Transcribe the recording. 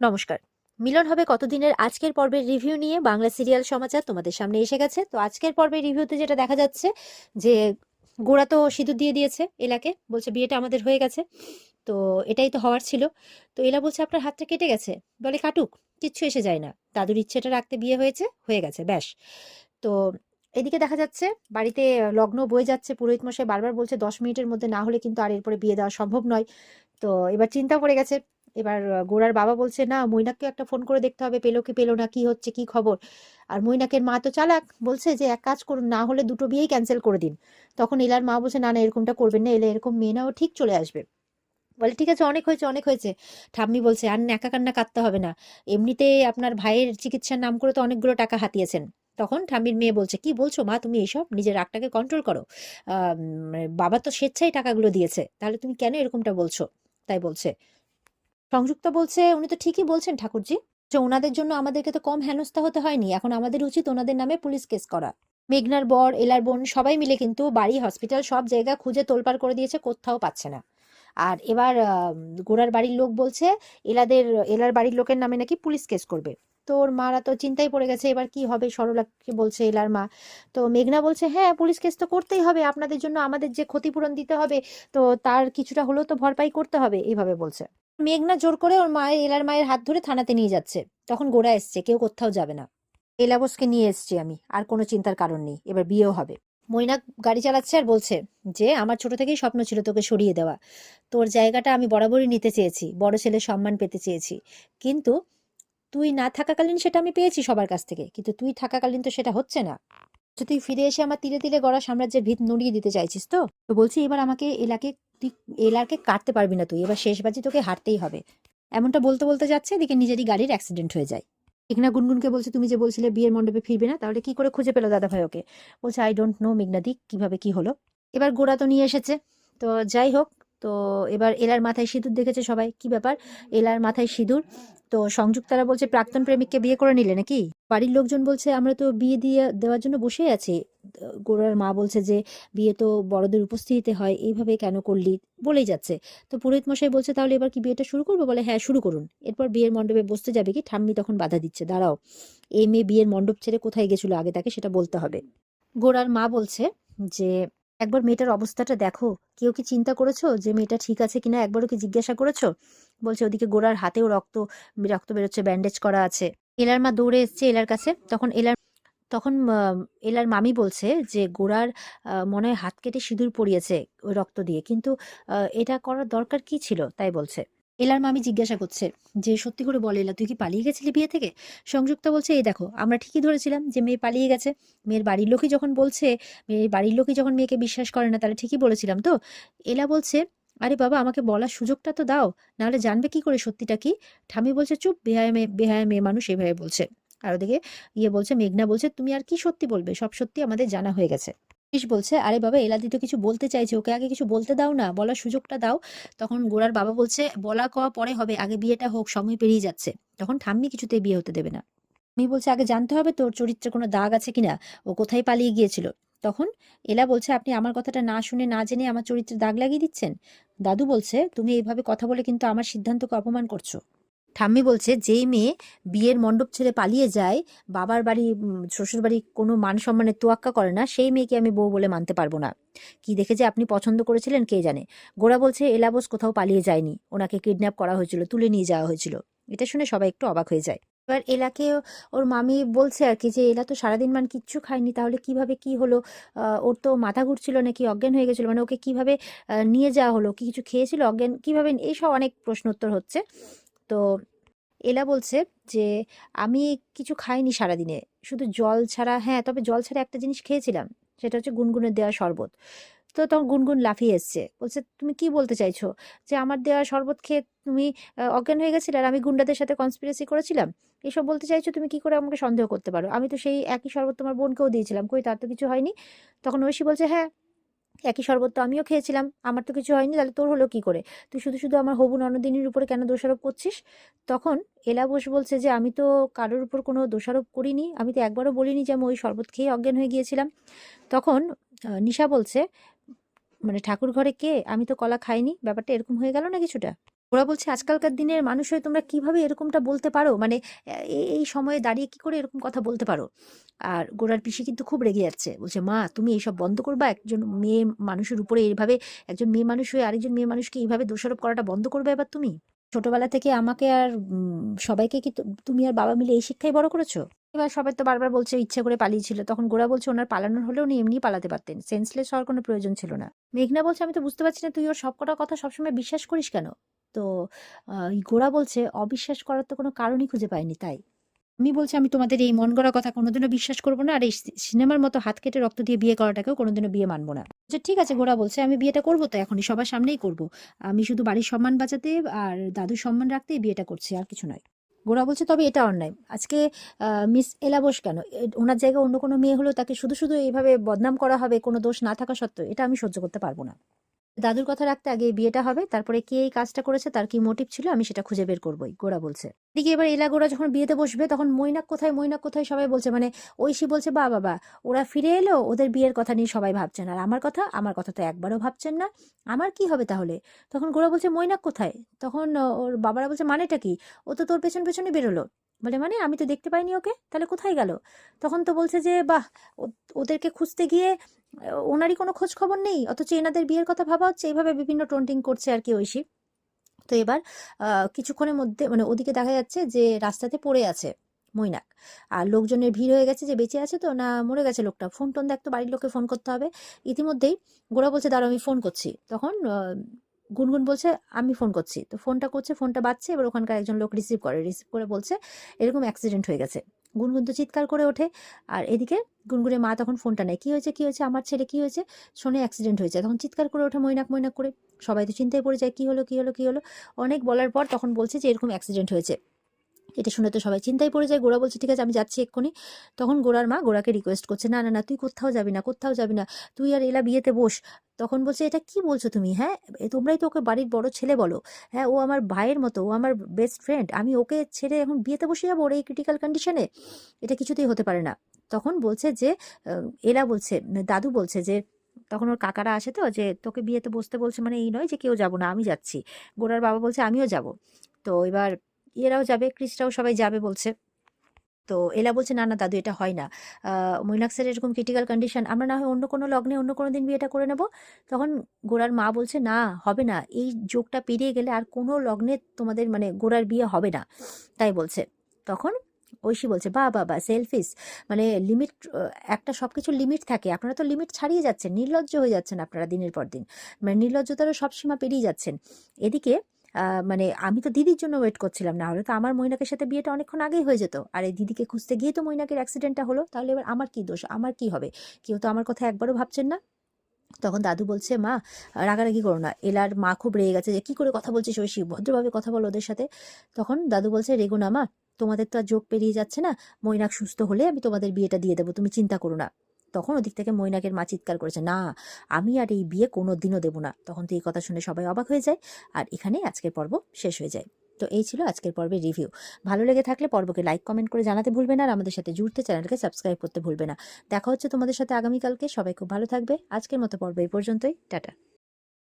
নমস্কার। মিলন হবে কতদিনের আজকের পর্বের রিভিউ নিয়ে। বাংলা সিরিয়াল সমাচার তোমাদের সামনে এসে গেছে। তো আজকের পর্বের রিভিউতে যেটা দেখা যাচ্ছে, যে গোড়া তো সিঁদুর দিয়ে দিয়েছে এলাকে, বলছে বিয়েটা আমাদের হয়ে গেছে। তো এটাই তো হওয়ার ছিল। তো এলা বলছে, আপনার হাতটা কেটে গেছে? বলে, কাটুক, কিচ্ছু এসে যায় না। দাদুর ইচ্ছেটা রাখতে বিয়ে হয়েছে, হয়ে গেছে, ব্যাস। তো এদিকে দেখা যাচ্ছে, বাড়িতে লগ্ন বয়ে যাচ্ছে। পুরোহিত মশাই বারবার বলছে, দশ মিনিটের মধ্যে না হলে কিন্তু আর এরপরে বিয়ে দেওয়া সম্ভব নয়। তো এবার চিন্তা পড়ে গেছে। এবার গোড়ার বাবা বলছে, না, মৈনাককে একটা ফোন করে দেখতে হবে, পেল কি পেল না, কি হচ্ছে, কি খবর? আর মৈনাকের মা তো চালাক, বলছে যে, এক কাজ করুন, না হলে দুটো বিয়েই ক্যান্সেল করে দিন। তখন এলার মা বলছে, না না, এরকমটা করবেন না, এলে এরকম মেয়ে নাও ঠিক চলে আসবে। বলে, ঠিক আছে, অনেক হয়েছে অনেক হয়েছে। ঠাম্মি বলছে, আর একা কান্না কাঁদতে হবে না। এমনিতে আপনার ভাইয়ের চিকিৎসার নাম করে তো অনেকগুলো টাকা হাতিয়েছেন। তখন ঠাম্মির মেয়ে বলছে, কি বলছো মা, তুমি এইসব নিজের রাগটাকে কন্ট্রোল করো। বাবা তো স্বেচ্ছায় টাকাগুলো দিয়েছে, তাহলে তুমি কেন এরকমটা বলছো? তাই বলছে। সংযুক্তা বলছে, উনি তো ঠিকই বলছেন ঠাকুরজি যে ওনাদের জন্য আমাদেরকে তো কম হেনস্থা হতে হয়নি। এখন আমাদের উচিত ওনাদের নামে পুলিশ কেস করা। মেঘনার বর, এলার বোন সবাই মিলে কিন্তু বাড়ি, হসপিটাল সব জায়গা খুঁজে তোলপাড় করে দিয়েছে, কোথাও পাচ্ছে না। আর এবার গোড়ার বাড়ির লোক বলছে, এলাদের, এলার বাড়ির লোকের নামে নাকি পুলিশ কেস করবে। তো ওর মারা তো চিন্তায় পড়ে গেছে, এবার কি হবে? সরলাকে বলছে এলার মা। তো মেঘনা বলছে হ্যাঁ পুলিশ কেস তো করতেই হবে। আপনাদের জন্য আমাদের যে ক্ষতিপূরণ দিতে হবে, তো তার কিছুটা হলেও তো ভরপাই করতে হবে। এইভাবে বলছে। মেঘনা জোর করে ওর মায়ের, এলার মায়ের হাত ধরে থানাতে নিয়ে যাচ্ছে। তখন গোড়া এসছে, কেউ কোথাও যাবে না। এলাবসকে নিয়ে এসছি আমি, আর কোনো চিন্তার কারণ নেই, এবার বিয়েও হবে। মৈনাক গাড়ি চালাচ্ছে আর বলছে, যে, আমার ছোট থেকেই স্বপ্ন ছিল তোকে সরিয়ে দেওয়া। তোর জায়গাটা আমি বরাবরই নিতে চেয়েছি, বড় ছেলে সম্মান পেতে চেয়েছি। কিন্তু তুই না থাকাকালীন সেটা আমি পেয়েছি সবার কাছ থেকে। কিন্তু তুই থাকাকালীন তো সেটা হচ্ছে না। তুই ফিরে এসে আমার তিলে তিলে গড়া সাম্রাজ্যের ভিত নড়িয়ে দিতে চাইছিস তো? তো বলছি, এবার আমাকে এলাকে তুই এলারকে কাটতে পারবি না তুই, এবার শেষ বাজি তোকে হারতেই হবে। এমনটা বলতে বলতে যাচ্ছে এদিকে নিজেরই গাড়ির অ্যাক্সিডেন্ট হয়ে যায়। মেঘনা গুনগুনকে বলছে, তুমি যে বলছিলে বিয়ের মণ্ডপে ফিরবে না, তাহলে কি করে খুঁজে পেল দাদা ভাই ওকে? বলছে আই ডোন্ট নো মেঘনাদি, কীভাবে কি হলো? এবার গোড়া তো নিয়ে এসেছে। তো যাই হোক তো এবার এলার মাথায় সিঁদুর দেখেছে সবাই। কি ব্যাপার? এলার মাথায় সিঁদুর? তো সংযুক্তারা বলছে, প্রাক্তন প্রেমিককে বিয়ে করে নিলে নাকি? বাড়ির লোকজন বলছে, আমরা তো বিয়ে দিয়ে, দেওয়ার জন্য বসেই আছি। গোড়ার মা বলছে যে, বিয়ে তো বড়দের উপস্থিতিতে হয়, এইভাবে কেন করলি? বলেই যাচ্ছে। তো পুরোহিত মশাই বলছে, তাহলে এবার কি বিয়েটা শুরু করব? বলে হ্যাঁ শুরু করুন। এরপর বিয়ের মণ্ডপে বসতে যাবে কি? ঠাম্মি তখন বাধা দিচ্ছে, দাঁড়াও। এই মেয়ে বিয়ের মণ্ডপ ছেড়ে কোথায় গেছিল আগে তাকে সেটা বলতে হবে। গোড়ার মা বলছে যে একবার মেয়েটার অবস্থাটা দেখো। কেউ কি চিন্তা করেছ যে মেয়েটা ঠিক আছে কিনা একবারও কি জিজ্ঞাসা করেছ? বলছে ওদিকে গোড়ার হাতেও রক্ত রক্ত বেরোচ্ছে ব্যান্ডেজ করা আছে। এলার মা দৌড়ে এসছে এলার কাছে। তখন এলার তখন এলার মামি বলছে যে গোড়ার মনে হয় হাত কেটে সিঁদুর পরিয়েছে রক্ত দিয়ে। কিন্তু এটা করার দরকার কি ছিল? তাই বলছে। এলার মামি জিজ্ঞাসা করছে, যে সত্যি করে বলে এলা, তুই কি পালিয়ে গেছিলি বিয়ে থেকে? সংযুক্তা বলছে, এই দেখো, আমরা ঠিকই ধরেছিলাম যে মেয়ে পালিয়ে গেছে। মেয়ের বাড়ির লোকই যখন বলছে, মেয়ের বাড়ির লোকই যখন মেয়েকে বিশ্বাস করে না, তাহলে ঠিকই বলেছিলাম তো। এলা বলছে, আরে বাবা, আমাকে বলার সুযোগটা তো দাও, নাহলে জানবে কি করে সত্যিটা কি? ঠামি বলছে, চুপ, বেহায় মেয়ে বেহায় মেয়ে মানুষ, এভাবে বলছে। আর ওদিকে ইয়ে বলছে, মেঘনা বলছে, তুমি আর কি সত্যি বলবে? সব সত্যি আমাদের জানা হয়ে গেছে। ইস বলছে, আরে বাবা, এলাদি তো কিছু বলতে চাইছে, ওকে আগে কিছু বলতে দাও না, বলার সুযোগটা দাও। তখন গোড়ার বাবা বলছে, বলা কওয়া পরে হবে, আগে বিয়েটা হোক, সময় পেরিয়ে যাচ্ছে। তখন ঠাম্মি কিছুতে বিয়ে হতে দেবে না। আমি বলছে, আগে জানতে হবে তোর চরিত্রে কোনো দাগ আছে কিনা, ও কোথায় পালিয়ে গিয়েছিল? তখন এলা বলছে, আপনি আমার কথাটা না শুনে, না জেনে আমার চরিত্রে দাগ লাগিয়ে দিচ্ছেন? দাদু বলছে, তুমি এইভাবে কথা বলে কিন্তু আমার সিদ্ধান্তকে অপমান করছ। ঠাম্মি বলছে, যেই মেয়ে বিয়ের মণ্ডপ ছেড়ে পালিয়ে যায়, বাবার বাড়ি শ্বশুর বাড়ি কোনো মান সম্মানের তোয়াক্কা করে না, সেই মেয়েকে আমি বউ বলে মানতে পারব না। কি দেখে যে আপনি? পছন্দ করেছিলেন? কে জানে? গোড়া বলছে, এলাবোস কোথাও পালিয়ে যায়নি। ওনাকে কিডন্যাপ করা হয়েছিল, তুলে নিয়ে যাওয়া হয়েছিল। এটা শুনে সবাই একটু অবাক হয়ে যায়। এবার এলাকে ওর মামি বলছে আর কি যে, এলা তো সারাদিন মান কিচ্ছু খায়নি, তাহলে কীভাবে কি হলো? ওর তো মাথা ঘুরছিল নাকি, অজ্ঞান হয়ে গেছিল। মানে ওকে কীভাবে নিয়ে যাওয়া হলো? কি কিছু খেয়েছিল অজ্ঞান? কীভাবে? এইসব অনেক প্রশ্ন উত্তর হচ্ছে। তো এলা বলছে যে, আমি কিছু খাইনি সারাদিনে। শুধু জল ছাড়া হ্যাঁ তবে জল ছাড়া একটা জিনিস খেয়েছিলাম। সেটা হচ্ছে গুনগুনের দেওয়া শরবত। তো তখন গুনগুন লাফিয়ে এসছে। বলছে, তুমি কি বলতে চাইছো? যে আমার দেওয়া শরবত খেয়ে তুমি অজ্ঞান হয়ে গেছিলে আর আমি গুন্ডাদের সাথে কনস্পিরেসি করেছিলাম? এসব বলতে চাইছো তুমি কি করে আমাকে সন্দেহ করতে পারো? আমি তো সেই একই শরবত তোমার বোনকেও দিয়েছিলাম। কই, তার তো কিছু হয়নি? তখন ঐশী বলছে হ্যাঁ একই শরবত তো আমিও খেয়েছিলাম। আমার তো কিছু হয়নি, তাহলে তোর হলো কি করে? তুই শুধু শুধু আমার হবু ননদিনীর উপরে কেন দোষারোপ করছিস? তখন এলা বোস বলছে যে, আমি তো কারোর উপর কোনো দোষারোপ করিনি। আমি তো একবারও বলিনি যে, আমি ওই শরবত খেয়ে অজ্ঞান হয়ে গিয়েছিলাম। তখন নিশা বলছে মানে ঠাকুর ঘরে কে? আমি তো কলা খাইনি। ব্যাপারটা এরকম হয়ে গেল না কিছুটা? ওরা বলছে, আজকালকার দিনের মানুষ হয়ে তোমরা কীভাবে এরকমটা বলতে পারো? মানে এই সময়ে দাঁড়িয়ে কি করে এরকম কথা বলতে পারো? আর গোড়ার পিসি কিন্তু খুব রেগে যাচ্ছে। বলছে, মা, তুমি এইসব বন্ধ করবা? একজন মেয়ে মানুষের উপরে এইভাবে, একজন মেয়ে মানুষ হয়ে আরেকজন মেয়ে মানুষকে এইভাবে দোষারোপ করাটা বন্ধ করবে এবার তুমি? ছোটবেলা থেকে আমাকে আর সবাইকে কি তুমি আর বাবা মিলে এই শিক্ষাই বড় করেছ? এবার সবাই তো বারবার বলছে, ইচ্ছে করে পালিয়েছিল। তখন গোড়া বলছে, ওনার পালানোর হলে উনি এমনি পালাতে পারতেন। সেন্সলেস হওয়ার কোনো প্রয়োজন ছিল না। মেঘনা বলছে, আমি তো বুঝতে পারছি না, তুই ওর সব কটা কথা সবসময় বিশ্বাস করিস কেন? তো গোড়া বলছে, অবিশ্বাস করার তো কোনো কারণই খুঁজে পাইনি, তাই? আমি বলছি, আমি তোমাদের এই মন গড়া কথা কোনোদিনও বিশ্বাস করব না, আর এই সিনেমার মতো হাত কেটে রক্ত দিয়ে বিয়ে করাটাকেও কোনোদিনও বিয়ে মানবো না। যে ঠিক আছে গোড়া বলছে, আমি বিয়েটা করব তো, এখনই সবার সামনেই করব। আমি শুধু বাড়ির সম্মান বাঁচাতে আর দাদুর সম্মান রাখতে বিয়েটা করছি, আর কিছু নয়। গোড়া বলছে, তবে এটা অন্যায়। আজকে মিস এলা বোস কেন ওনার জায়গায় অন্য কোনো মেয়ে হলেও তাকে শুধু শুধু এইভাবে বদনাম করা হবে, কোনো দোষ না থাকা সত্ত্বেও, এটা আমি সহ্য করতে পারব না। দাদুর কথা রাখতে আগে বিয়েটা হবে, তারপরে কে এই কাজটা করেছে, তার কি মোটিভ ছিল, আমি সেটা খুঁজে বের করবোই গোড়া বলছে। এদিকে এবার এলা গোড়া যখন বিয়েতে বসবে, তখন মৈনাক কোথায় মৈনাক কোথায়, সবাই বলছে মানে ঐশী বলছে, বা বাবা ওরা ফিরে এলো, ওদের বিয়ের কথা নিয়ে সবাই ভাবছেন, আর আমার কথা আমার কথা তো একবারও ভাবছেন না, আমার কি হবে তাহলে? তখন গোড়া বলছে, মৈনাক কোথায়? তখন ওর বাবারা বলছে, মানেটা কি? ও তো তোর পেছন পেছনে বেরোলো, বলে মানে আমি তো দেখতে পাইনি ওকে, তাহলে কোথায় গেল? তখন তো বলছে যে, বাহ ওদেরকে খুঁজতে গিয়ে ওনারই কোনো খোঁজ খবর নেই? অথচ এনাদের বিয়ের কথা ভাবা হচ্ছে এইভাবে বিভিন্ন টোন্টিং করছে আর কি ঐশী। তো এবার কিছুক্ষণের মধ্যে মানে ওদিকে দেখা যাচ্ছে যে রাস্তাতে পড়ে আছে মৈনাক। আর লোকজনের ভিড় হয়ে গেছে যে বেঁচে আছে তো না মরে গেছে লোকটা। ফোন টোন দেখ তো, বাড়ির লোককে ফোন করতে হবে। ইতিমধ্যেই গোড়া বলছে দাঁড়ো আমি ফোন করছি। তখন গুনগুন বলছে, আমি ফোন করছি। তো ফোনটা করছে, ফোনটা বাজছে, এবার ওখানকার একজন লোক রিসিভ করে। রিসিভ করে বলছে, এরকম অ্যাক্সিডেন্ট হয়ে গেছে। গুনগুন তো চিৎকার করে ওঠে। আর এদিকে গুনগুনের মা তখন ফোনটা নেয়, কী হয়েছে কী হয়েছে? আমার ছেলে কী হয়েছে? শোনে অ্যাক্সিডেন্ট হয়েছে। তখন চিৎকার করে ওঠে, মৈনাক মৈনাক করে। সবাই তো চিন্তায় পড়ে যায়, কী হলো কী হলো কী হলো? অনেক বলার পর তখন বলছে যে, এরকম অ্যাক্সিডেন্ট হয়েছে। এটা শুনে তো সবাই চিন্তায় পড়ে যায়। গোড়া বলছে, ঠিক আছে, আমি যাচ্ছি এক্ষুনি। তখন গোড়ার মা গোড়াকে রিকোয়েস্ট করছে, না না না, তুই কোথাও যাবি না, কোথাও যাবি না, তুই আর এলা বিয়েতে বস। তখন বলছে, এটা কি বলছো তুমি হ্যাঁ? তোমরাই তো ওকে বাড়ির বড় ছেলে বলো। হ্যাঁ ও আমার ভাইয়ের মতো, ও আমার বেস্ট ফ্রেন্ড আমি ওকে ছেড়ে এখন বিয়েতে বসে যাব ওর এই ক্রিটিক্যাল কন্ডিশনে এটা কিছুতেই হতে পারে না। তখন বলছে যে এলা বলছে, দাদু বলছে যে, তখন ওর কাকারা আসে তো, যে, তোকে বিয়েতে বসতে বলছে মানে এই নয় যে, কেউ যাব না, আমি যাচ্ছি। গোড়ার বাবা বলছে, আমিও যাব। তো এবার এরাও যাবে, ক্রিসরাও সবাই যাবে বলছে। তো এলা বলছে, না না, দাদু, এটা হয় না। মৈনাক্সের এরকম ক্রিটিক্যাল কন্ডিশন আমরা না হয় অন্য কোনো লগ্নে অন্য কোনো দিন বিয়েটা করে নেব। তখন গোড়ার মা বলছে, না, হবে না। এই যোগটা পেরিয়ে গেলে আর কোনো লগ্নে তোমাদের মানে গোড়ার বিয়ে হবে না। তাই বলছে। তখন ঐশী বলছে, বা বাবা সেলফিস মানে লিমিট একটা সব কিছু লিমিট থাকে। আপনারা তো লিমিট ছাড়িয়ে যাচ্ছেন, নির্লজ্জ হয়ে যাচ্ছেন আপনারা দিনের পর দিন। মানে নির্লজ্জতারও সব সীমা পেরিয়ে যাচ্ছেন। এদিকে মানে আমি তো দিদির জন্য ওয়েট করছিলাম, না হলে তো আমার মৈনাকের সাথে বিয়েটা অনেকক্ষণ আগেই হয়ে যেত। আর এই দিদিকে খুঁজতে গিয়ে তো মৈনাকের অ্যাক্সিডেন্টটা হলো, তাহলে এবার আমার কি দোষ? আমার কি হবে? কেউ তো আমার কথা একবারও ভাবছেন না? তখন দাদু বলছে, মা, রাগারাগি করো না। এলার মা খুব রেগে গেছে যে, কি করে কথা বলছিস ঐশী ভদ্রভাবে কথা বলো ওদের সাথে। তখন দাদু বলছে, রেগো না মা, তোমাদের তো আর যোগ পেরিয়ে যাচ্ছে না। মৈনাক সুস্থ হলে আমি তোমাদের বিয়েটা দিয়ে দেবো, তুমি চিন্তা করো না। তখন ওদিক থেকে মৈনাকের মা চিৎকার করেছে, না, আমি আর এই বিয়ে কোনো দিনও দেবো না। তখন তো এই কথা শুনে সবাই অবাক হয়ে যায়। আর এখানে আজকের পর্ব শেষ হয়ে যায়। তো এই ছিল আজকের পর্বের রিভিউ ভালো লেগে থাকলে পর্বকে লাইক কমেন্ট করে জানাতে ভুলবে না আর আমাদের সাথে জুড়তে চ্যানেলকে সাবস্ক্রাইব করতে ভুলবে না। দেখা হচ্ছে তোমাদের সাথে আগামীকালকে। সবাই খুব ভালো থাকবে। আজকের মতো পর্ব এই পর্যন্তই। টাটা।